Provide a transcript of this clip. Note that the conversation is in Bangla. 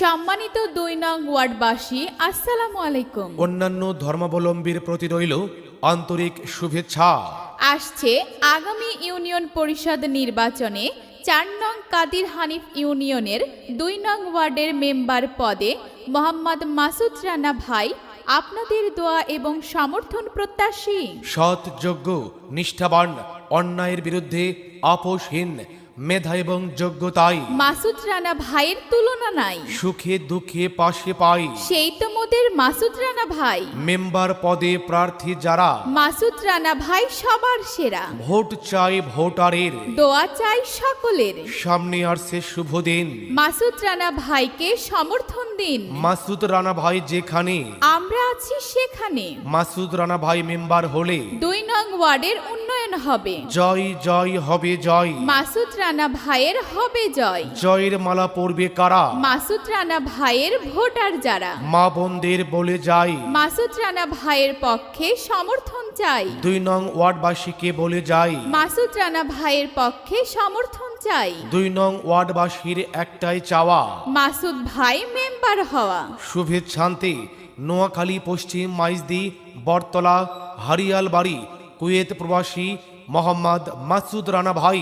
সম্মানিত দুই নং ওয়ার্ডবাসী আসসালামু আলাইকুম। অন্যান্য ধর্মাবলম্বীর প্রতি রইল আন্তরিক শুভেচ্ছা। আসছে আগামী ইউনিয়ন পরিষদ নির্বাচনে চার নং কাদির হানিফ ইউনিয়নের দুই নং ওয়ার্ডের মেম্বার পদে মোহাম্মদ মাসুদ রানা ভাই আপনাদের দোয়া এবং সমর্থন প্রত্যাশী। সৎ যোগ্য নিষ্ঠাবান অন্যায়ের বিরুদ্ধে আপোষহীন মেধা এবং যোগ্যতায় মাসুদ রানা ভাইয়ের তুলনা নাই। সুখে দুঃখে পাশে পাই। সেই তো মোদের মাসুদ রানা ভাই। মেম্বার পদে প্রার্থী যারা মাসুদ রানা ভাই সবার সেরা। ভোট চাই ভোটারের। দোয়া চাই সকলের। সামনে আসছে শুভ দিন। মাসুদ রানা ভাইকে সমর্থন দিন। মাসুদ রানা ভাই যেখানে আমরা আছি সেখানে। মাসুদ রানা ভাই মেম্বার হলে দুই নং ওয়ার্ডের উন্নয়ন হবে। জয় জয় হবে জয়। মাসুদ রানা ভাইয়ের হবে জয়। জয়ের মালা পড়বে কারা? মাসুদ রানা ভাইয়ের ভোটার যারা। মা বোনদের বলে যাই মাসুদ রানা ভাইয়ের পক্ষে সমর্থন চাই। দুই নং ওয়ার্ডবাসীকে বলে যাই। মাসুদ রানা ভাইয়ের পক্ষে সমর্থন চাই। দুই নং ওয়ার্ডবাসীর একটাই চাওয়া। মাসুদ ভাই মেম্বার হওয়া। শুভেচ্ছান্তি নোয়াখালী পশ্চিম মাইজদি বটতলা হারিয়ালবাড়ি কুয়েত প্রবাসী মোহাম্মদ মাসুদ রানা ভাই।